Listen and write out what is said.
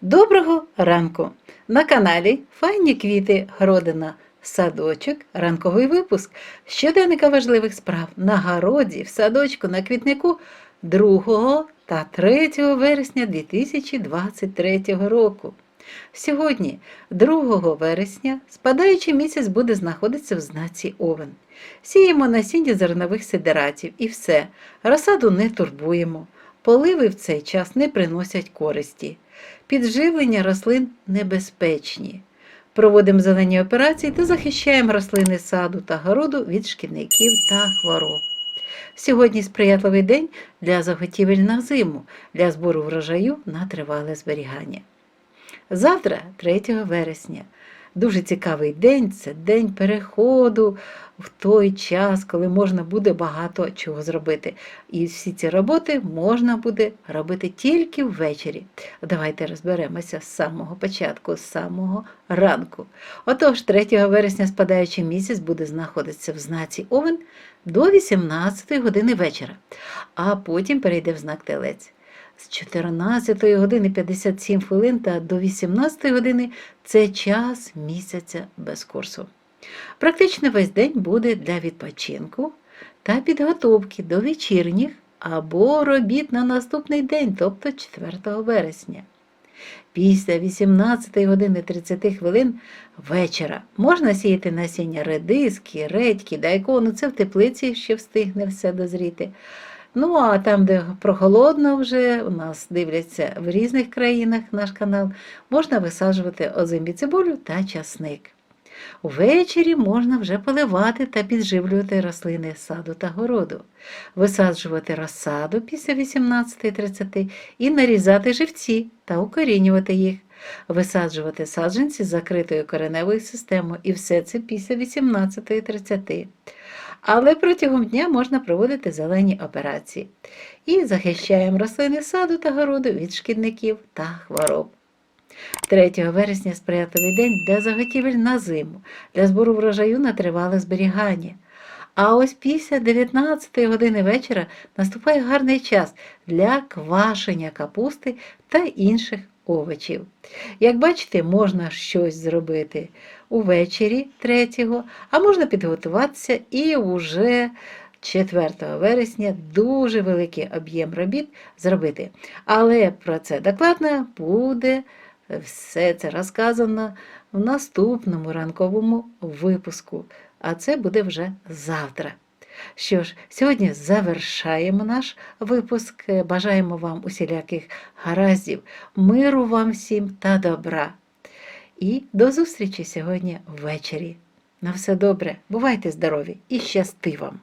Доброго ранку! На каналі Файні квіти Гродина. Садочок, ранковий випуск щоденника важливих справ на городі, в садочку, на квітнику 2 та 3 вересня 2023 року. Сьогодні, 2 вересня, спадаючий місяць буде знаходитися в знаці Овен. Сіємо насіння зернових сидератів і все, розсаду не турбуємо. Поливи в цей час не приносять користі. Підживлення рослин небезпечні. Проводимо зелені операції та захищаємо рослини саду та городу від шкідників та хвороб. Сьогодні сприятливий день для заготівель на зиму, для збору врожаю на тривале зберігання. Завтра, 3 вересня, дуже цікавий день це день переходу в той час, коли можна буде багато чого зробити. І всі ці роботи можна буде робити тільки ввечері. Давайте розберемося з самого початку, з самого ранку. Отож, 3 вересня спадаючий місяць буде знаходитися в знаці Овен до 18 години вечора, а потім перейде в знак Телець. З 14 години 57 хвилин та до 18 години це час місяця без курсу. Практично весь день буде для відпочинку та підготовки до вечірніх або робіт на наступний день, тобто 4 вересня. Після 18 години 30 хвилин вечора можна сіяти насіння редиски, редьки, дайкону, це в теплиці ще встигне все дозріти. Ну, а там, де прохолодно вже, у нас дивляться в різних країнах наш канал, можна висаджувати озимі цибулю та часник. Увечері можна вже поливати та підживлювати рослини саду та городу, висаджувати розсаду після 18.30 і нарізати живці та укорінювати їх, висаджувати саджанці з закритою кореневою системою і все це після 18.30. Але протягом дня можна проводити зелені операції і захищаємо рослини саду та городу від шкідників та хвороб. 3 вересня сприятливий день для заготівель на зиму, для збору врожаю на тривале зберігання. А ось після 19 години вечора наступає гарний час для квашення капусти та інших овочів. Як бачите, можна щось зробити увечері 3, а можна підготуватися і вже 4 вересня дуже великий об'єм робіт зробити. Але про це докладно буде все це розказано в наступному ранковому випуску, а це буде вже завтра. Що ж, сьогодні завершаємо наш випуск. Бажаємо вам усіляких гараздів, миру вам всім та добра. І до зустрічі сьогодні ввечері. На все добре, бувайте здорові і щасти вам!